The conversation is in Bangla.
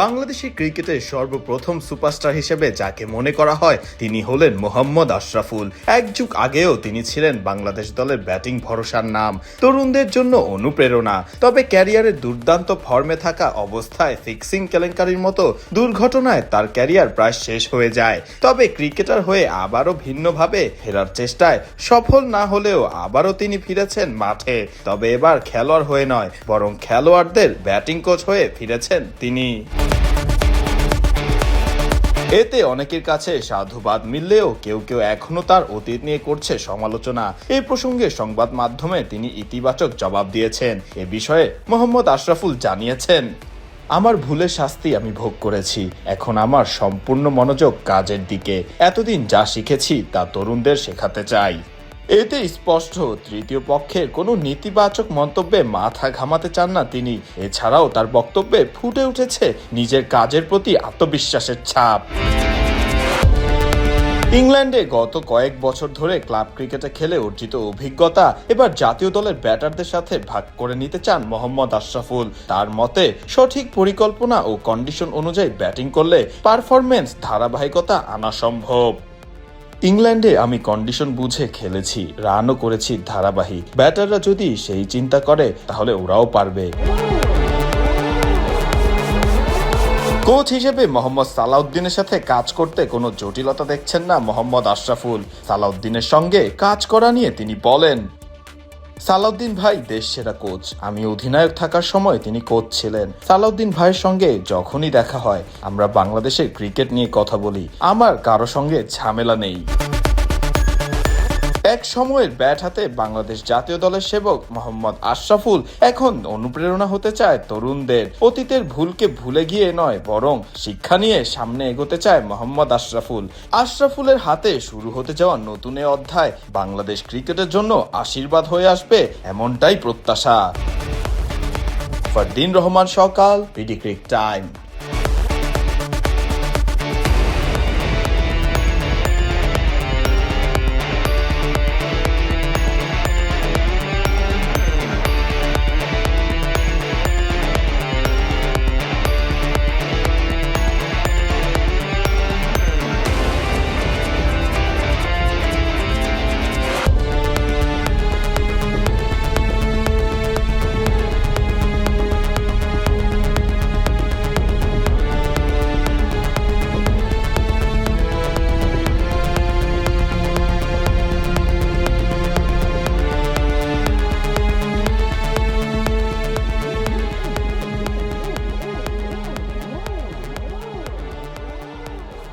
বাংলাদেশি ক্রিকেটের সর্বপ্রথম সুপারস্টার হিসেবে যাকে মনে করা হয় তিনি হলেন মোহাম্মদ আশরাফুল। এক যুগ আগেও তিনি ছিলেন বাংলাদেশ দলের ব্যাটিং ভরসার নাম। তরুণদের জন্য অনুপ্রেরণা। তবে ক্যারিয়ারের দুর্দান্ত ফর্মে থাকা অবস্থায় ফিক্সিং কেলেঙ্কারির মতো দুর্ঘটনায় তার ক্যারিয়ার প্রায় শেষ হয়ে যায়। তবে ক্রিকেটার হয়ে আবারও ভিন্নভাবে ফেরার চেষ্টায় সফল না হলেও আবারও তিনি ফিরেছেন মাঠে। তবে এবার খেলোয়াড় হয়ে নয়, বরং খেলোয়াড়দের ব্যাটিং কোচ হয়ে ফিরেছেন তিনি। এতে অনেকের কাছে সাধুবাদ মিললেও কেউ কেউ এখনও তার অতীত নিয়ে করছে সমালোচনা। এই প্রসঙ্গে সংবাদ মাধ্যমে তিনি ইতিবাচক জবাব দিয়েছেন। এ বিষয়ে মোহাম্মদ আশরাফুল জানিয়েছেন, আমার ভুলের শাস্তি আমি ভোগ করেছি। এখন আমার সম্পূর্ণ মনোযোগ কাজের দিকে। এতদিন যা শিখেছি তা তরুণদের শেখাতে চাই। এতে স্পষ্ট, তৃতীয় পক্ষের কোনো নেতিবাচক মন্তব্যে মাথা ঘামাতে চান না তিনি। এছাড়াও তার বক্তব্যে ফুটে উঠেছে নিজের কাজের প্রতি আত্মবিশ্বাসের ছাপ। ইংল্যান্ডে গত কয়েক বছর ধরে ক্লাব ক্রিকেটে খেলে অর্জিত অভিজ্ঞতা এবার জাতীয় দলের ব্যাটারদের সাথে ভাগ করে নিতে চান মোহাম্মদ আশরাফুল। তার মতে, সঠিক পরিকল্পনা ও কন্ডিশন অনুযায়ী ব্যাটিং করলে পারফরমেন্স ধারাবাহিকতা আনা সম্ভব। ইংল্যান্ডে আমি কন্ডিশন বুঝে খেলেছি রানও করেছি ধারাবাহিক। ব্যাটাররা যদি সেই চিন্তা করে, তাহলে ওরাও পারবে। কোচ হিসেবে মোহাম্মদ সালাউদ্দিনের সাথে কাজ করতে কোনো জটিলতা দেখছেন না মোহাম্মদ আশরাফুল। সালাউদ্দিনের সঙ্গে কাজ করা নিয়ে তিনি বলেন সালাউদ্দিন ভাই দেশ সেরা কোচ। আমি অধিনায়ক থাকার সময় তিনি কোচ ছিলেন। সালাউদ্দিন ভাইয়ের সঙ্গে যখনই দেখা হয়, আমরা বাংলাদেশের ক্রিকেট নিয়ে কথা বলি। আমার কারও সঙ্গে ঝামেলা নেই। এক সময়ের ব্যাট হাতে বাংলাদেশ জাতীয় দলের সেবক মোহাম্মদ আশরাফুল এখন অনুপ্রেরণা হতে চায় তরুণদের। অতীতের ভুলকে ভুলে গিয়ে নয়, বরং শিক্ষা নিয়ে সামনে এগোতে চায় মোহাম্মদ আশরাফুল। আশরাফুলের হাতে শুরু হতে যাওয়া নতুন অধ্যায় বাংলাদেশ ক্রিকেটের জন্য আশীর্বাদ হয়ে আসবে এমনটাই প্রত্যাশা। ফারদিন রহমান সকাল, পিডি ক্রিক টাইম।